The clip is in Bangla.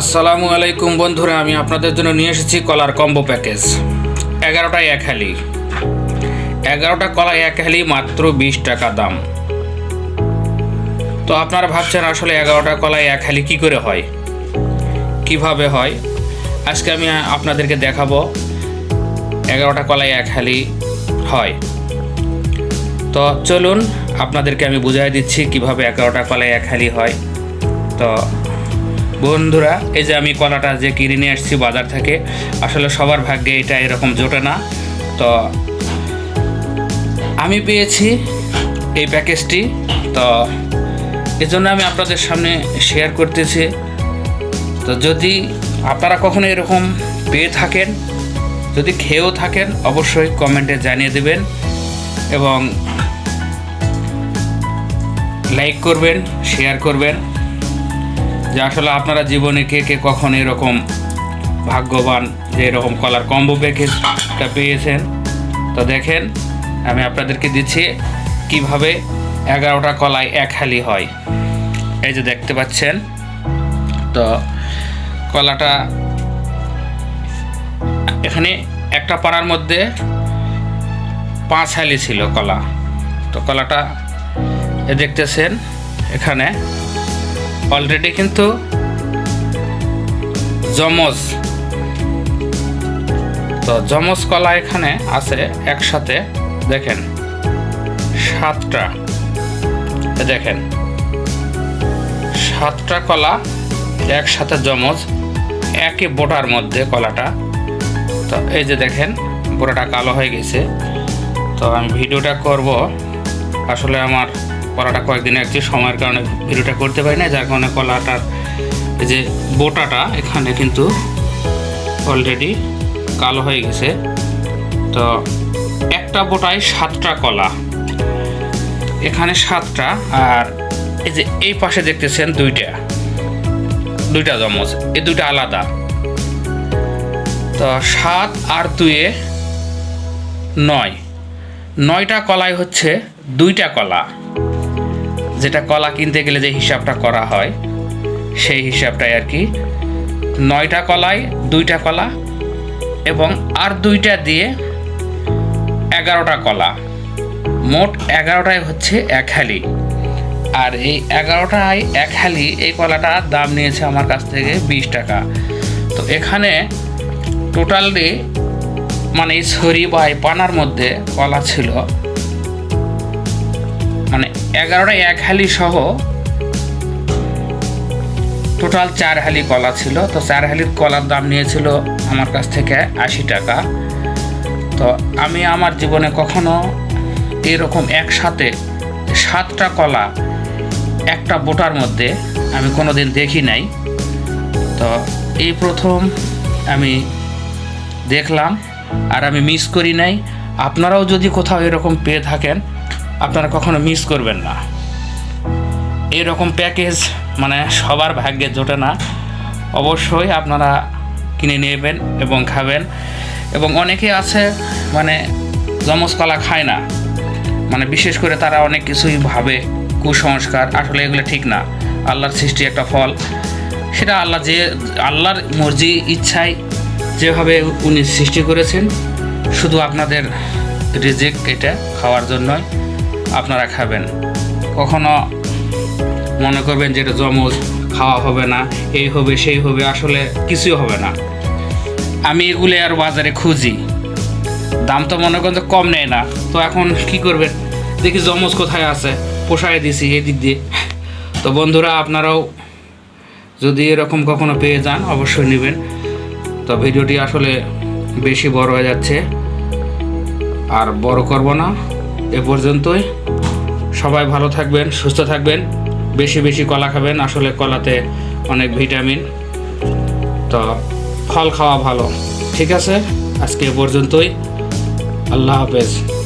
আসসালামু আলাইকুম বন্ধুরা, আমি আপনাদের জন্য নিয়ে এসেছি কলার কম্বো প্যাকেজ এগারোটায় এক হালি। এগারোটা কলাই এক হালি, মাত্র বিশ টাকা দাম। তো আপনারা ভাবছেন, আসলে এগারোটা কলাই এক হালি কী করে হয়? কীভাবে হয়? আজকে আমি আপনাদেরকে দেখাবো এগারোটা কলাই এক হালি হয়। তো চলুন, আপনাদেরকে আমি বুঝাই দিচ্ছি কীভাবে এগারোটা কলাই এক হালি হয়। তো বন্ধুরা, এই যে আমি কলাটা যে কিনে নিয়ে আসছি বাজার থেকে, আসলে সবার ভাগ্যে এটা এরকম জোটে না। তো আমি পেয়েছি এই প্যাকেজটি। তো এজন্য আমি আপনাদের সামনে শেয়ার করতেছি। তো যদি আপনারা কখনো এরকম পেয়ে থাকেন, যদি খেয়েও থাকেন, অবশ্যই কমেন্টে জানিয়ে দেবেন এবং লাইক করবেন শেয়ার করবেন। যে আসলে আপনারা জীবনে কে কে কখন এরকম ভাগ্যবান যে এরকম কলার কম্বো প্যাকেজটা পেয়েছেন। তো দেখেন, আমি আপনাদেরকে দিচ্ছি কীভাবে এগারোটা কলায় এক হালি হয়। এই যে দেখতে পাচ্ছেন, তো কলাটা এখানে একটা পাড়ার মধ্যে পাঁচ হালি ছিল কলা। তো কলাটা দেখতেছেন, এখানে অলরেডি কিন্তু জমজ তো জমজ কলা এখানে আছে একসাথে, দেখেন, সাতটা। দেখেন, সাতটা কলা, একসাথে জমজ একই বোটার মধ্যে কলাটা। তো এই যে দেখেন, বোটাটা কালো হয়ে গেছে। তো আমি ভিডিওটা করব, আসলে আমার কলাটা কয়েকদিন একটি সময়ের কারণে ভিডিওটা করতে পারি না, যার কারণে কলাটার যে বোটাটা এখানে কিন্তু অলরেডি কালো হয়ে গেছে। তো একটা বোটায় সাতটা কলা। এখানে সাতটা আর এই যে এই পাশে দেখতেছেন দুইটা। দুইটা জমজ এই দুইটা আলাদা। তো সাত আর দুয়ে নয়। নয়টা কলাই হচ্ছে দুইটা কলা। যেটা কলা কিনতে গেলে যে হিসাবটা করা হয়, সেই হিসাবটাই আর কি। নয়টা কলায় দুইটা কলা এবং আর দুইটা দিয়ে এগারোটা কলা। মোট এগারোটায় হচ্ছে এক হালি। আর এই এগারোটায় এক হালি এই কলাটার দাম নিয়েছে আমার কাছ থেকে বিশ টাকা। তো এখানে টোটালি মানে ছড়ি বা এই পানার মধ্যে কলা ছিল মানে এগারোটা এক হালি সহ টোটাল চার হালি কলা ছিল। তো চার হালির কলার দাম নিয়েছিল আমার কাছ থেকে আশি টাকা। তো আমি আমার জীবনে কখনো এরকম একসাথে সাতটা কলা একটা বোটার মধ্যে আমি কোনো দিন দেখি নাই। তো এই প্রথম আমি দেখলাম আর আমি মিস করি নাই। আপনারাও যদি কোথাও এরকম পেয়ে থাকেন আপনারা কখনো মিস করবেন না। এরকম প্যাকেজ মানে সবার ভাগ্যে জোটে না। অবশ্যই আপনারা কিনে নেবেন এবং খাবেন। এবং অনেকে আছে মানে জমজ কলা খায় না। মানে বিশেষ করে তারা অনেক কিছুই ভাবে, কুসংস্কার, আসলে এগুলো ঠিক না। আল্লাহর সৃষ্টি একটা ফল। সেটা আল্লাহ যে, আল্লাহর মর্জি, ইচ্ছায় যেভাবে উনি সৃষ্টি করেছেন, শুধু আপনাদের রিজেক্ট এটা খাওয়ার জন্যই। আপনারা খাবেন। কখনো মনে করবেন যে এটা জমজ খাওয়া হবে না, এই হবে, সেই হবে, আসলে কিছুই হবে না। আমি এগুলো আর বাজারে খুঁজি। দাম তো মনে করেন কম নেয় না। তো এখন কি করবেন? দেখি জমজ কোথায় আছে। পোষায় দিছি এই দিক দিয়ে। তো বন্ধুরা, আপনারাও যদি এরকম কখনো পেয়ে যান, অবশ্যই নেবেন। তো ভিডিওটি আসলে বেশি বড় হয়ে যাচ্ছে। আর বড় করব না। এ পর্যন্তই। সবাই ভালো থাকবেন, সুস্থ থাকবেন। বেশি বেশি কলা খাবেন, আসলে কলাতে অনেক ভিটামিন। তো ফল খাওয়া ভালো। ঠিক আছে? আজকে এ পর্যন্তই। আল্লাহ হাফেজ।